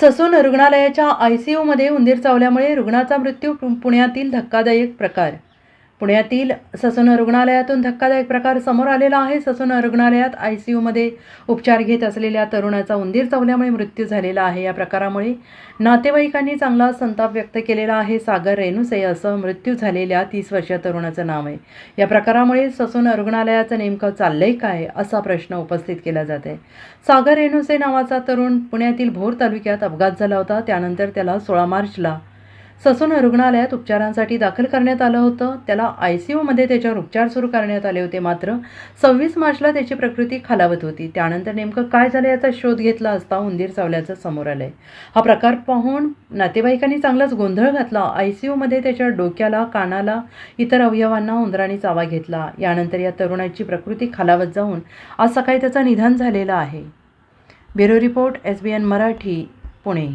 Sassoon रुग्णालयाच्या I C यूमध्ये उंदीर चावल्यामुळे रुग्णाचा मृत्यू पु- पुण्यातील धक्कादायक प्रकार पुण्यातील ससून रुग्णालयातून धक्कादायक प्रकार समोर आलेला आहे. ससून रुग्णालयात आय सी यूमध्ये उपचार घेत असलेल्या तरुणाचा उंदीर चावल्यामुळे मृत्यू झालेला आहे. या प्रकारामुळे नातेवाईकांनी चांगला संताप व्यक्त केलेला आहे. सागर रेणुसे असं मृत्यू झालेल्या तीस वर्षीय तरुणाचं नाव आहे. या प्रकारामुळे ससून रुग्णालयाचं नेमकं चाललंय काय असा प्रश्न उपस्थित केला जात आहे. सागर रेणुसे नावाचा तरुण पुण्यातील भोर तालुक्यात अपघात झाला होता. त्यानंतर त्याला सोळा मार्चला ससून रुग्णालयात उपचारांसाठी दाखल करण्यात आलं होतं. त्याला आय सी यूमध्ये त्याच्यावर उपचार सुरू करण्यात आले होते मात्र सव्वीस मार्चला त्याची प्रकृती खालावत होती. त्यानंतर नेमकं काय झालं याचा शोध घेतला असता उंदीर चावल्याचं समोर आलं आहे हा प्रकार पाहून नातेवाईकांनी चांगलाच गोंधळ घातला. आय सी यूमध्ये त्याच्या डोक्याला कानाला इतर अवयवांना उंदराने चावा घेतला. यानंतर या तरुणाची प्रकृती खालावत जाऊन आज सकाळी त्याचं निधन झालेलं आहे. Bureau report S B N Marathi Pune.